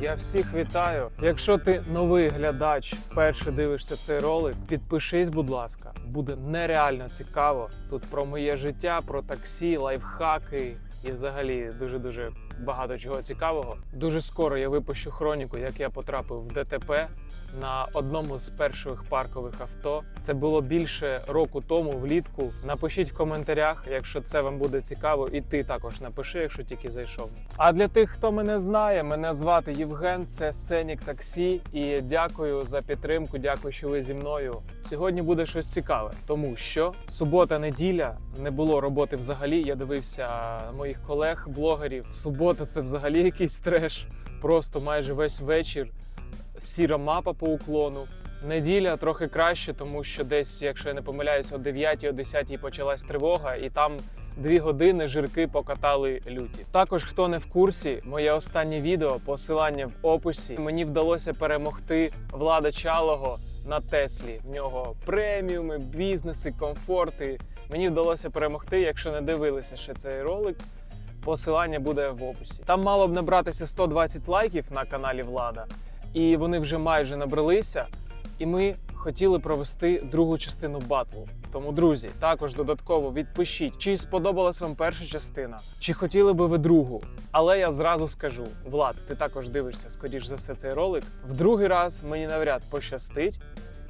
Я всіх вітаю. Якщо ти новий глядач, перше дивишся цей ролик, підпишись, будь ласка. Буде нереально цікаво. Тут про моє життя, про таксі, лайфхаки і взагалі дуже дуже багато чого цікавого. Дуже скоро я випущу хроніку, як я потрапив в ДТП на одному з перших паркових авто. Це було більше року тому, влітку. Напишіть в коментарях, якщо це вам буде цікаво, і ти також напиши, якщо тільки зайшов. А для тих, хто мене знає, мене звати Євген, це сценік таксі. І дякую за підтримку. Дякую, що ви зі мною. Сьогодні буде щось цікаве, тому що субота, неділя не було роботи взагалі. Я дивився моїх колег, блогерів. Субота це взагалі якийсь треш. Просто майже весь вечір сіра мапа по уклону. Неділя трохи краще, тому що десь, якщо я не помиляюсь, о 9 о 10 почалась тривога, і там дві години жирки покатали люті. Також, хто не в курсі, моє останнє відео, посилання в описі. Мені вдалося перемогти влада Чалого на Теслі. В нього преміуми, бізнеси, комфорти. Мені вдалося перемогти. Якщо не дивилися ще цей ролик, посилання буде в описі. Там мало б набратися 120 лайків на каналі Влада, і вони вже майже набралися. І ми хотіли провести другу частину батлу. Тому, друзі, також додатково відпишіть, чи сподобалась вам перша частина, чи хотіли би ви другу. Але я зразу скажу: Влад, ти також дивишся, скоріш за все, цей ролик. В другий раз мені навряд пощастить.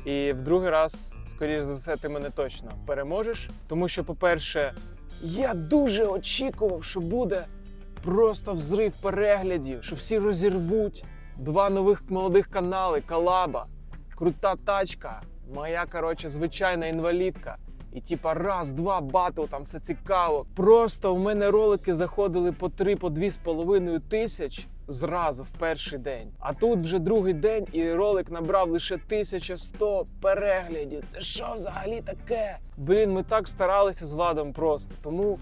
І в другий раз, скоріш за все, ти мене точно переможеш. Тому що, по-перше, я дуже очікував, що буде просто взрив переглядів, що всі розірвуть два нових молодих канали, Калаба, крута тачка, моя коротше звичайна інвалідка. І типа раз, два батл, там все цікаво. Просто в мене ролики заходили по три, по дві з половиною тисяч зразу в перший день. А тут вже другий день, і ролик набрав лише 1100 переглядів. Це що взагалі таке? Блін, ми так старалися з владом просто. Тому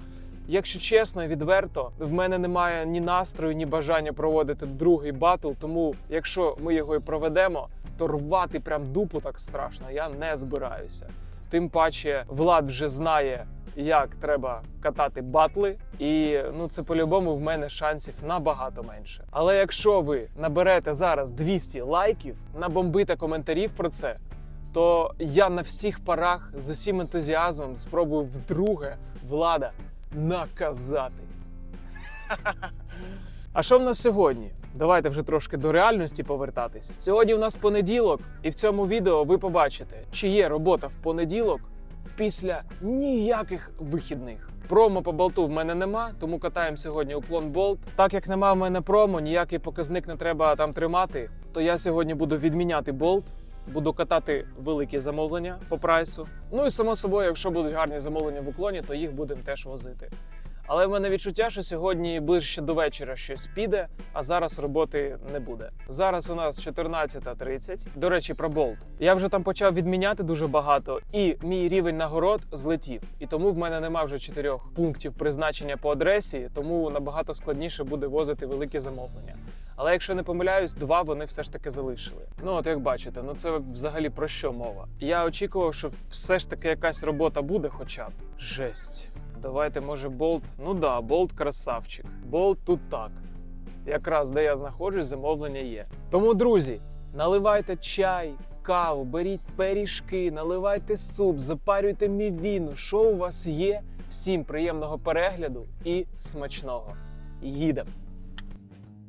Якщо чесно відверто, в мене немає ні настрою, ні бажання проводити другий батл. Тому, якщо ми його і проведемо, то рвати прям дупу так страшно. Я не збираюся. Тим паче, Влад вже знає, як треба катати батли, і ну це по-любому в мене шансів набагато менше. Але якщо ви наберете зараз 200 лайків, набомбите коментарів про це, то я на всіх парах з усім ентузіазмом спробую вдруге влада наказати. А що в нас сьогодні? Давайте вже трошки до реальності повертатись. Сьогодні в нас понеділок, і в цьому відео ви побачите, чи є робота в понеділок після ніяких вихідних. Промо по болту в мене нема, тому катаємо сьогодні уклон болт. Так як нема в мене промо, ніякий показник не треба там тримати, то я сьогодні буду відміняти болт. Буду катати великі замовлення по прайсу. Ну і само собою, якщо будуть гарні замовлення в уклоні, то їх будемо теж возити. Але в мене відчуття, що сьогодні ближче до вечора щось піде, а зараз роботи не буде. Зараз у нас 14.30. До речі, про болт. Я вже там почав відміняти дуже багато, і мій рівень нагород злетів. І тому в мене нема вже чотирьох пунктів призначення по адресі, тому набагато складніше буде возити великі замовлення. Але якщо не помиляюсь, два вони все ж таки залишили. Ну от як бачите, ну це взагалі про що мова? Я очікував, що все ж таки якась робота буде, хоча б жесть. Давайте, може, болт. Ну да, болт красавчик. Болт тут так. Якраз де я знаходжусь, замовлення є. Тому, друзі, наливайте чай, каву, беріть пиріжки, наливайте суп, запарюйте мівіну. Що у вас є? Всім приємного перегляду і смачного. Їдемо!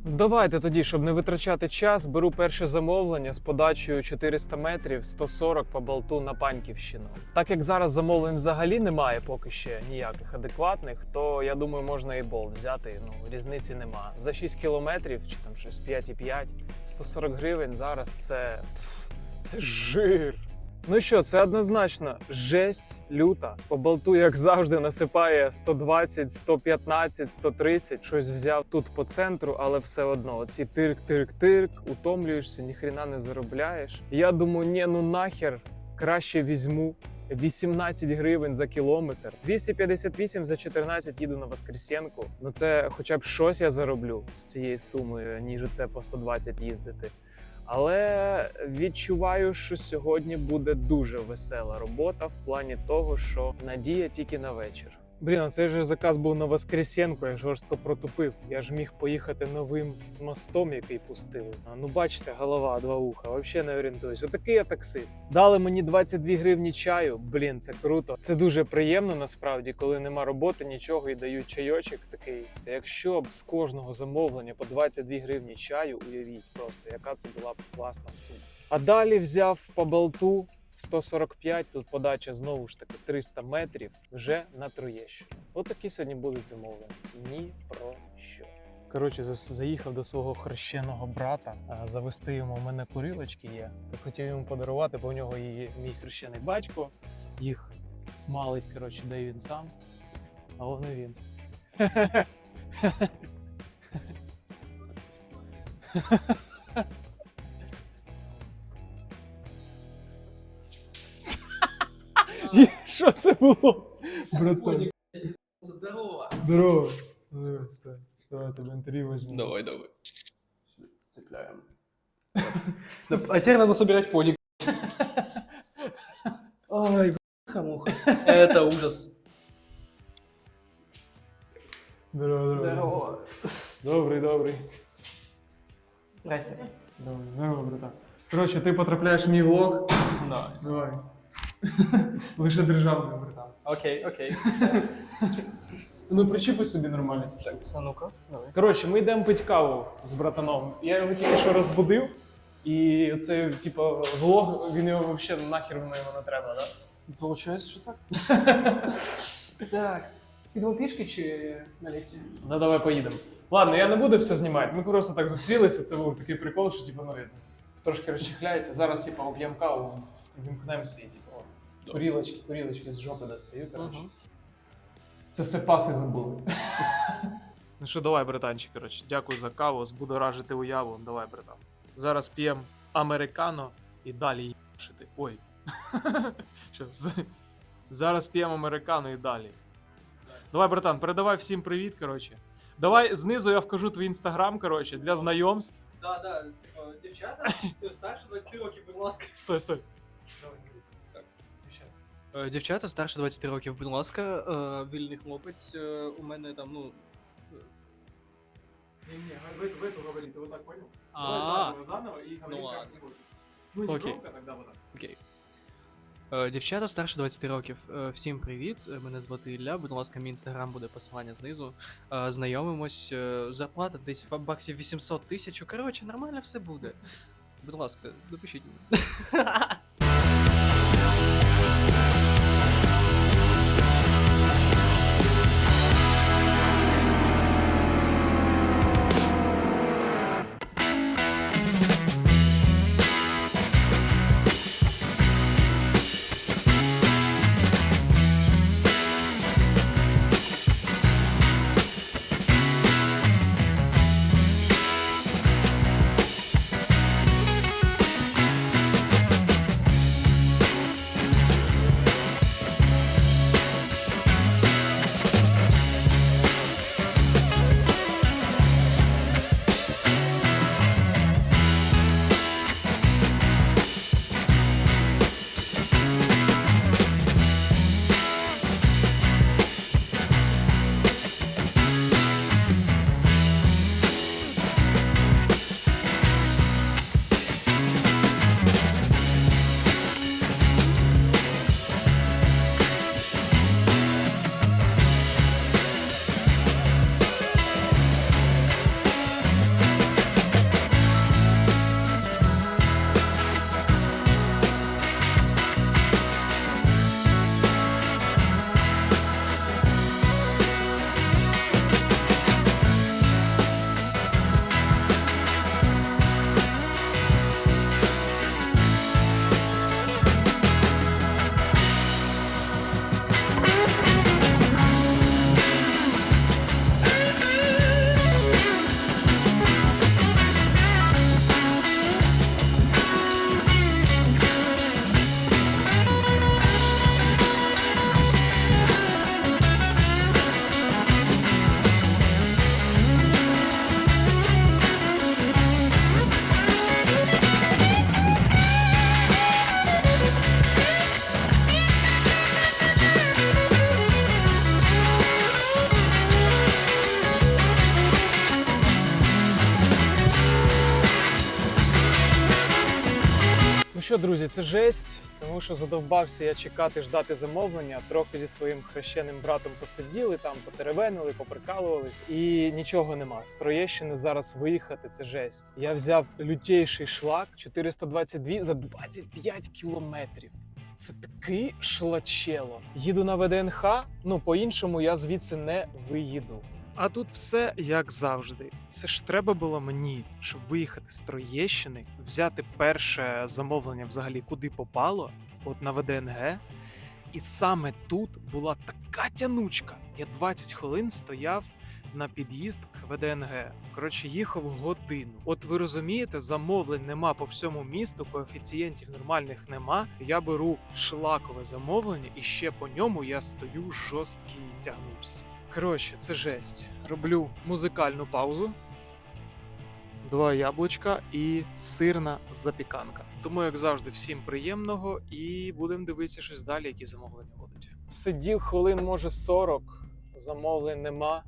Давайте тоді, щоб не витрачати час, беру перше замовлення з подачею 400 метрів 140 по болту на Паньківщину. Так як зараз замовлень взагалі немає поки ще ніяких адекватних, то я думаю, можна і болт взяти. Ну різниці нема. За 6 кілометрів чи там щось 5,5, 140 гривень зараз це, це жир. Ну що, це однозначно жесть люта. По болту, як завжди, насипає 120, 115, 130. Щось взяв тут по центру, але все одно. Оці тирк-тирк-тирк, утомлюєшся, ніхрена не заробляєш. Я думаю, ні, ну нахер краще візьму. 18 гривень за кілометр, 258 за 14 їду на Воскресенку. Ну це хоча б щось я зароблю з цієї суми, ніж це по 120 їздити. Але відчуваю, що сьогодні буде дуже весела робота в плані того, що надія тільки на вечір. Блін, а цей же заказ був на Воскресенку, я жорстко протупив. Я ж міг поїхати новим мостом, який пустили. А, ну бачите, голова, два вуха, взагалі не орієнтуюсь. Отакий я таксист. Дали мені 22 гривні чаю. Блін, це круто. Це дуже приємно насправді, коли нема роботи, нічого і дають чайочок такий. Якщо б з кожного замовлення по 22 гривні чаю, уявіть просто, яка це була б класна сума. А далі взяв по болту 145, тут подача знову ж таки 300 метрів вже на Троєщину. От такі сьогодні будуть замовлення. Ні про що. Коротше, заїхав до свого хрещеного брата, завести йому у мене курилочки є. То хотів йому подарувати, бо у нього є мій хрещений батько. Їх смалить, коротше, де він сам, а воно він. Що це було? Братан. Здорово. Здорово. Давай тебе інтерв'ю візьму. Давай, давай. Цепляем. А теперь надо собирать подик. Ай, бляха-муха. Это ужас. Здорово, здорово. Добрий, добрий. Здрасте. Добрий, здорово, братан. Коротше, ти потрапляєш в мій влог. Найс. Давай. Лише державний, братан. Окей, окей. все. Ну, причіпи собі нормально. Так, а ну-ка, давай. Коротше, ми йдемо пити каву з братаном. Я його тільки що розбудив. І цей, типу, влог, він його взагалі нахер воно йому не треба, да? Получается, что так? Так. Підемо пішки чи на ліфті? Ну давай поїдемо. Ладно, я не буду все знімати. Ми просто так зустрілися. Це був такий прикол, що типу, ну. Трошки розчихляється. Зараз, типу, об'єм каву, вімкнемося і типу, курілочки, курілочки з жопи достаю. Коротше. Це все паси забули. ну що, давай, братанчик, коротше, дякую за каву, збудоражити уяву. Давай, братан. Зараз п'ємо американо і далі їбашити. Ой. Що, з- Зараз п'ємо американо і далі. Давай, братан, передавай всім привіт, коротше. Давай знизу я вкажу твій інстаграм, коротше, для знайомств. Да, да, типа, дівчата старше 20 років, будь ласка. Стой, стой. Е, Дівчата старше 20 років, будь ласка, е, вільний хлопець. е, У мене там, ну. Не, не, в эту, в эту говори, ты вот так понял? А, заново, заново и говори Ну как ладно. ты хочешь. Ну не Окей. громко, тогда вот так. Окей. Е, Дівчата старше 20 років. Е, Всім привіт. Е, Мене звати Ілля. Будь ласка, мій інстаграм буде посилання знизу. Е, Знайомимось. Е, Зарплата десь в баксів 800 тисяч. Коротше, нормально все буде. Будь ласка, напишіть мені. що, друзі, це жесть, тому що задовбався я чекати, ждати замовлення. Трохи зі своїм хрещеним братом посиділи, там потеревенили, поприкалувались, і нічого нема. З Троєщини зараз виїхати це жесть. Я взяв лютейший шлак 422 за 25 кілометрів. Це такий шлачело. Їду на ВДНХ, ну по-іншому я звідси не виїду. А тут все як завжди. Це ж треба було мені, щоб виїхати з Троєщини, взяти перше замовлення взагалі куди попало, от на ВДНГ. І саме тут була така тянучка. Я 20 хвилин стояв на під'їзд к ВДНГ. Коротше, їхав годину. От ви розумієте, замовлень нема по всьому місту, коефіцієнтів нормальних нема. Я беру шлакове замовлення, і ще по ньому я стою жорсткий тягнучся. Коротше, це жесть. Роблю музикальну паузу. Два яблучка і сирна запіканка. Тому, як завжди, всім приємного і будемо дивитися щось далі, які замовлення будуть. Сидів хвилин, може, 40, замовлень нема.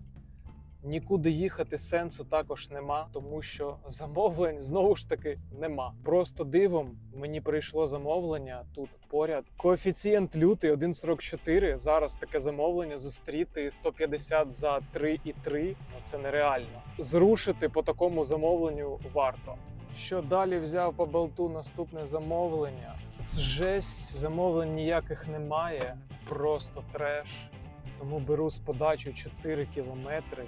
Нікуди їхати сенсу також нема, тому що замовлень знову ж таки нема. Просто дивом мені прийшло замовлення тут поряд. Коефіцієнт лютий 1,44. Зараз таке замовлення зустріти 150 за 3,3. Ну це нереально. Зрушити по такому замовленню варто. Що далі взяв по болту наступне замовлення? Це жесть, замовлень ніяких немає, просто треш. Тому беру з подачу 4 кілометри,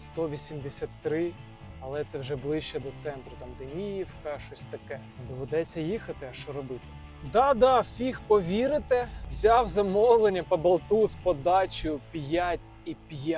183, але це вже ближче до центру, там Деніївка, щось таке. Доведеться їхати, а що робити? Да-да, фіг повірите, взяв замовлення по болту з подачею 5,5.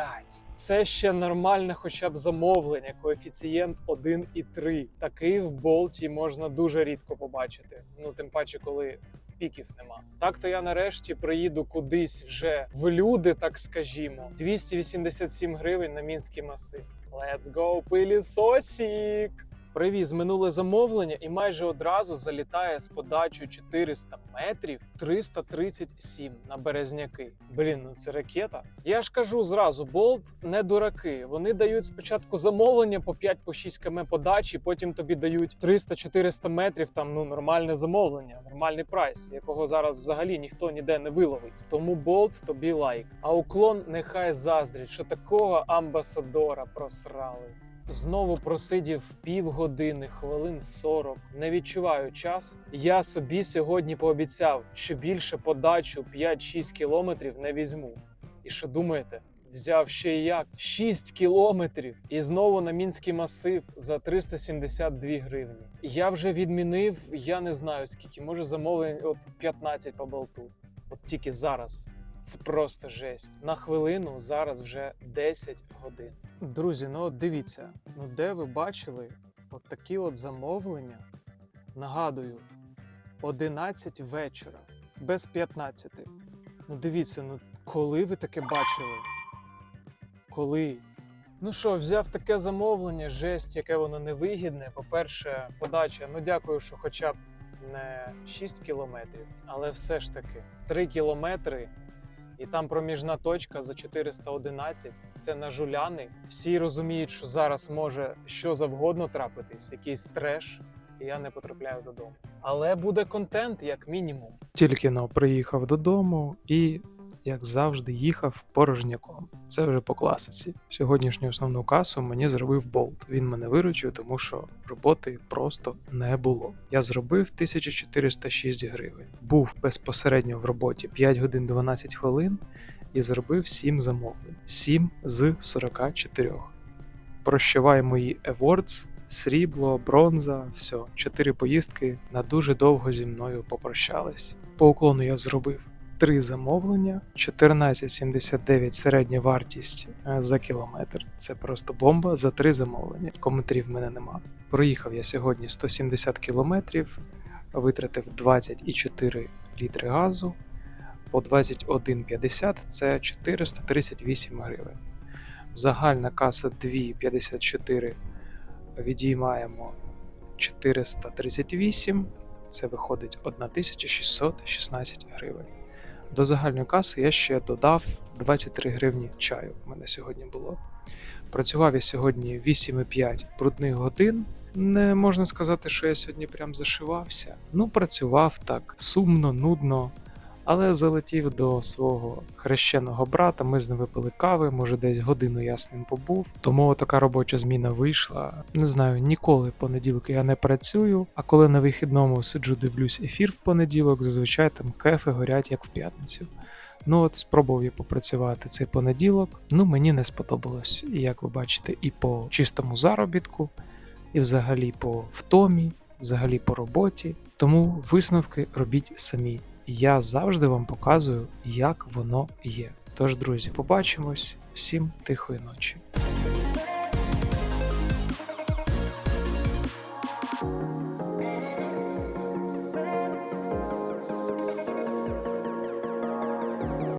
Це ще нормальне хоча б замовлення, коефіцієнт 1,3. Такий в болті можна дуже рідко побачити. Ну тим паче, коли піків нема. Так то я нарешті приїду кудись вже в люди, так скажімо. 287 гривень на мінський масив. Let's go, пилісосік! Привіз минуле замовлення і майже одразу залітає з подачою 400 метрів 337 на березняки. Блін, ну це ракета. Я ж кажу зразу, болт не дураки. Вони дають спочатку замовлення по 5 по 6 км подачі, потім тобі дають 300-400 метрів. Там ну нормальне замовлення, нормальний прайс, якого зараз взагалі ніхто ніде не виловить. Тому болт тобі лайк. А уклон нехай заздрить, що такого амбасадора просрали. Знову просидів півгодини, хвилин 40. Не відчуваю час. Я собі сьогодні пообіцяв, що більше подачу 5-6 кілометрів не візьму. І що думаєте? Взяв ще як 6 кілометрів і знову на мінський масив за 372 гривні. Я вже відмінив, я не знаю скільки, може замовлень от 15 по болту. От тільки зараз. Це просто жесть. На хвилину зараз вже 10 годин. Друзі, ну от дивіться, ну де ви бачили от такі от замовлення? Нагадую, 11 вечора, без 15. Ну дивіться, ну коли ви таке бачили? Коли? Ну що, взяв таке замовлення, жесть, яке воно невигідне. По-перше, подача, ну дякую, що хоча б не 6 кілометрів, але все ж таки 3 кілометри і там проміжна точка за 411. Це на жуляни. Всі розуміють, що зараз може що завгодно трапитись, якийсь треш, і я не потрапляю додому. Але буде контент, як мінімум. Тільки но приїхав додому і, як завжди, їхав порожняком. Це вже по класиці. Сьогоднішню основну касу мені зробив болт. Він мене виручив, тому що роботи просто не було. Я зробив 1406 гривень. Був безпосередньо в роботі 5 годин 12 хвилин і зробив 7 замовлень. 7 з 44. Прощавай мої awards, срібло, бронза, все. 4 поїздки на дуже довго зі мною попрощались. По уклону я зробив. Три замовлення, 14,79 середня вартість е, за кілометр. Це просто бомба за три замовлення. Коментарів в мене нема. Проїхав я сьогодні 170 кілометрів, витратив 20,4 літри газу. По 21,50 це 438 гривень. Загальна каса 2,54 відіймаємо 438, це виходить 1616 гривень. До загальної каси я ще додав 23 гривні чаю. У мене сьогодні було. Працював я сьогодні 8,5 брудних годин, Не можна сказати, що я сьогодні прям зашивався. Ну, працював так сумно, нудно. Але залетів до свого хрещеного брата. Ми з ним випили кави, може десь годину я з ним побув. Тому така робоча зміна вийшла. Не знаю, ніколи понеділки я не працюю. А коли на вихідному сиджу, дивлюсь ефір в понеділок, зазвичай там кефи горять як в п'ятницю. Ну от спробував я попрацювати цей понеділок. Ну мені не сподобалось. Як ви бачите, і по чистому заробітку, і взагалі по втомі, взагалі по роботі. Тому висновки робіть самі. Я завжди вам показую, як воно є. Тож, друзі, побачимось. Всім тихої ночі.